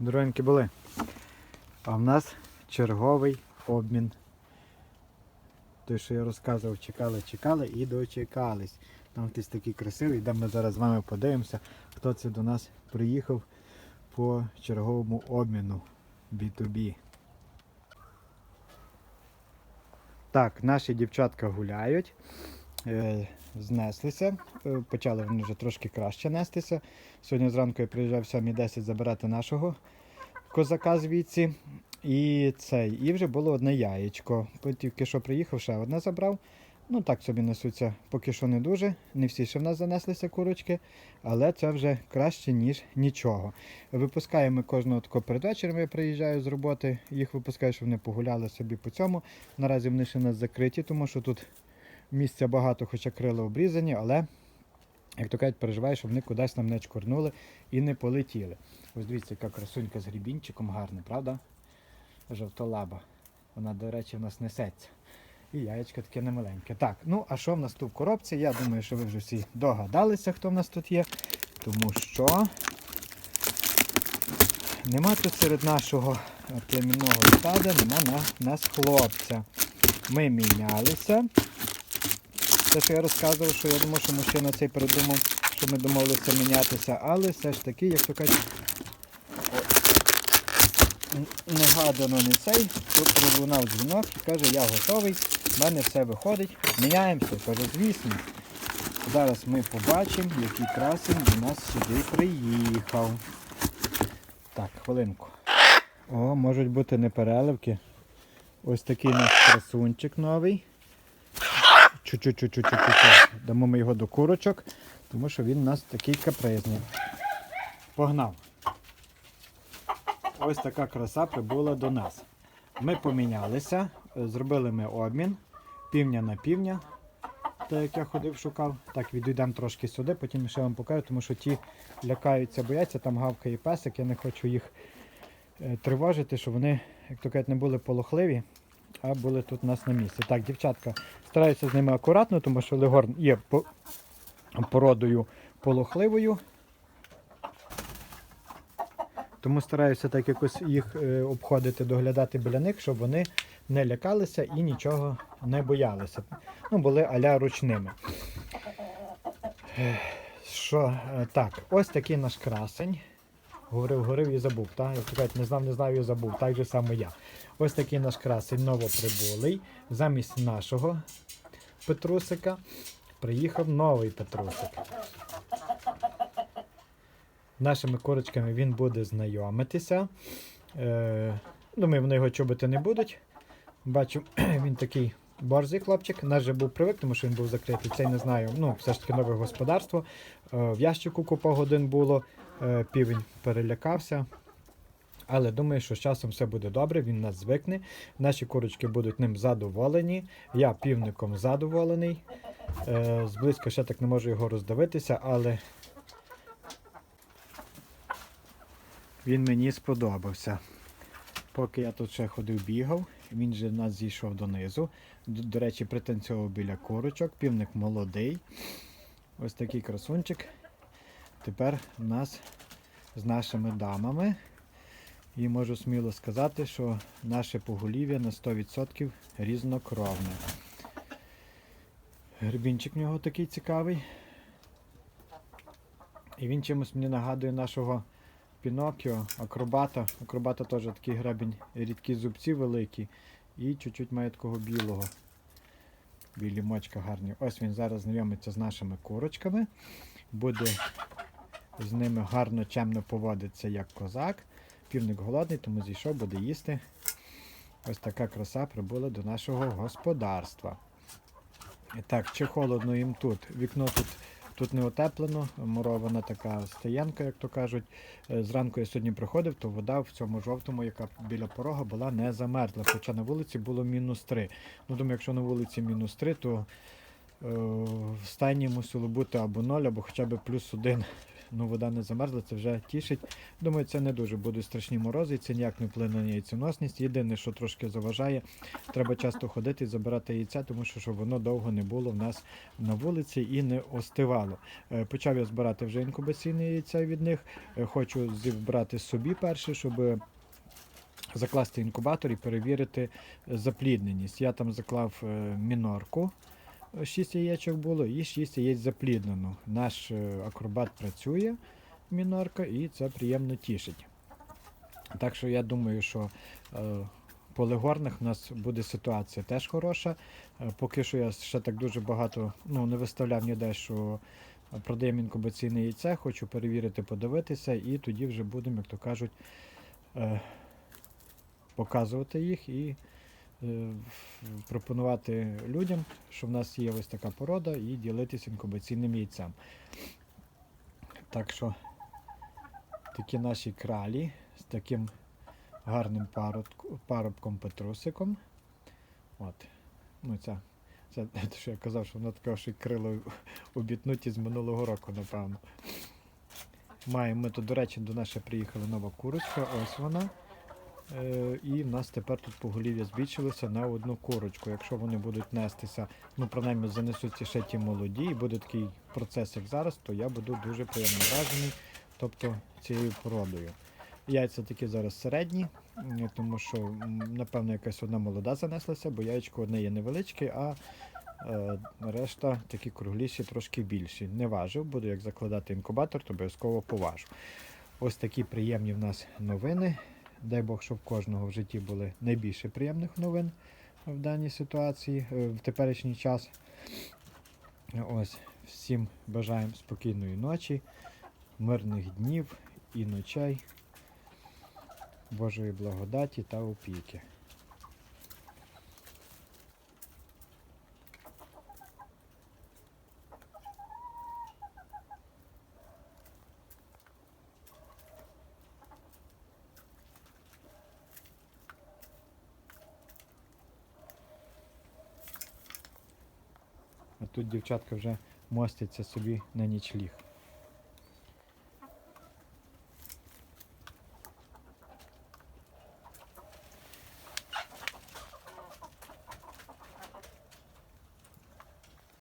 Дорогенькі були. А в нас черговий обмін. Той, що я розказував, чекали, чекали і дочекались. Там хтось такий красивий, де ми зараз з вами подивимося, хто це до нас приїхав по черговому обміну B2B. Так, наші дівчатка гуляють, е, знеслися, е, почали вони вже трошки краще нестися. Сьогодні зранку я приїжджав в 7.10 забирати нашого козака звідси. І цей, і вже було одне яєчко. Тільки що приїхав, ще одне забрав. Ну так собі несуться поки що не дуже. Не всі ще в нас занеслися курочки, але це вже краще, ніж нічого. Випускаємо кожного такого перед вечором. Я приїжджаю з роботи, їх випускаю, щоб вони погуляли собі по цьому. Наразі вони ще у нас закриті, тому що тут місця багато, хоча крила обрізані, але, як то кажуть, переживаю, щоб вони кудись нам не чкурнули і не полетіли. Ось дивіться, яка красунька з грібінчиком гарна, правда? Жовтолаба. Вона, до речі, в нас несеться. І яєчко таке немаленьке. Так, ну а що в нас тут в коробці? Я думаю, що ви вже всі догадалися, хто в нас тут є. Тому що нема тут серед нашого племінного стада, нема на нас хлопця. Ми мінялися. Те, що я розказував, що я думав, що мужчина цей передумав, що ми домовилися мінятися, але все ж таки, як то кажуть, негадано не цей, тут пролунав дзвінок і каже, я готовий, в мене все виходить, міняємося. Каже, звісно. Зараз ми побачимо, який красень до нас сюди приїхав. Так, хвилинку. О, можуть бути непереливки. Ось такий наш красунчик новий. Чу-чу-чу-чу-чу-чу. Дамо ми його до курочок, тому що він у нас такий капризний. Погнав. Ось така краса прибула до нас. Ми помінялися, е, зробили ми обмін півня на півня, так як я ходив, шукав. Так, відійдемо трошки сюди, потім ще вам покажу, тому що ті лякаються, бояться, там гавкає песик, я не хочу їх е, тривожити, щоб вони, як то кажуть, не були полохливі, а були тут у нас на місці. Так, дівчатка, стараюся з ними акуратно, тому що легорн є породою полохливою. Тому стараюся так якось їх е, обходити, доглядати біля них, щоб вони не лякалися і нічого не боялися. Ну, були аля ручними. Що, е, так, ось такий наш красень. Говорив, говорив і забув. Так? Як кажуть, не знав, не знав і забув. Так же само я. Ось такий наш красень новоприбулий. Замість нашого Петрусика приїхав новий Петрусик. Нашими корочками він буде знайомитися. Е, думаю, вони його чубити не будуть. Бачу, він такий борзий хлопчик. Наш же був привик, тому що він був закритий. Цей не знаю. Ну, все ж таки нове господарство. Е, в ящику купа годин було. Е, півень перелякався. Але думаю, що з часом все буде добре, він нас звикне. Наші курочки будуть ним задоволені. Я півником задоволений. Е, зблизька ще так не можу його роздивитися, але він мені сподобався. Поки я тут ще ходив бігав, він же в нас зійшов донизу. До, до речі, пританцьовував біля курочок, півник молодий. Ось такий красунчик. Тепер у нас з нашими дамами. І можу сміло сказати, що наше поголів'я на 100% різнокровне. Гребінчик в нього такий цікавий. І він чимось мені нагадує нашого Пінокіо, акробата. Акробата теж такий гребінь, рідкі зубці великі і чуть-чуть має такого білого. Білі мочка гарні. Ось він зараз знайомиться з нашими курочками. Буде з ними гарно чемно поводиться як козак. Півник голодний, тому зійшов, буде їсти. Ось така краса прибула до нашого господарства. І так, чи холодно їм тут? Вікно тут, тут не утеплено, мурована така стоянка, як то кажуть. Е, Зранку я сьогодні приходив, то вода в цьому жовтому, яка біля порога, була не замерзла. Хоча на вулиці було мінус 3. Ну, думаю, якщо на вулиці мінус 3, то е, в стані мусило бути або 0, або хоча б плюс 1 ну вода не замерзла, це вже тішить. Думаю, це не дуже будуть страшні морози, це ніяк не вплине на яйценосність. Єдине, що трошки заважає, треба часто ходити і забирати яйця, тому що щоб воно довго не було в нас на вулиці і не остивало. Е, Почав я збирати вже інкубаційне яйця від них. Е, Хочу зібрати собі перше, щоб закласти інкубатор і перевірити заплідненість. Я там заклав е, мінорку. 6 яєчок було і 6 яєць запліднено. Наш е, акробат працює, мінорка, і це приємно тішить. Так що я думаю, що е, по легорних у нас буде ситуація теж хороша. Е, Поки що я ще так дуже багато ну, не виставляв ніде, що продаємо інкубаційне яйце, хочу перевірити, подивитися, і тоді вже будемо, як то кажуть, показувати їх і пропонувати людям, що в нас є ось така порода, і ділитися інкубаційним яйцем. Так що такі наші кралі з таким гарним парубком Петрусиком. От. Ну, це, це те, що я казав, що воно таке, що крило обітнуті з минулого року, напевно. Маємо ми тут, до речі, до нас приїхала нова курочка, ось вона. Е, і в нас тепер тут поголів'я збільшилося на одну курочку. Якщо вони будуть нестися, ну принаймні занесуться ще ті молоді, і буде такий процес, як зараз, то я буду дуже приємно вражений, тобто цією породою. Яйця такі зараз середні, тому що напевно якась одна молода занеслася, бо яєчко одне є невеличке, а е, решта такі кругліші, трошки більші. Не важив, буду як закладати інкубатор, то обов'язково поважу. Ось такі приємні в нас новини. Дай Бог, щоб в кожного в житті були найбільше приємних новин в даній ситуації, е, в теперішній час. Ось, всім бажаємо спокійної ночі, мирних днів і ночей, Божої благодаті та опіки. Тут дівчатка вже мостяться собі на нічліг.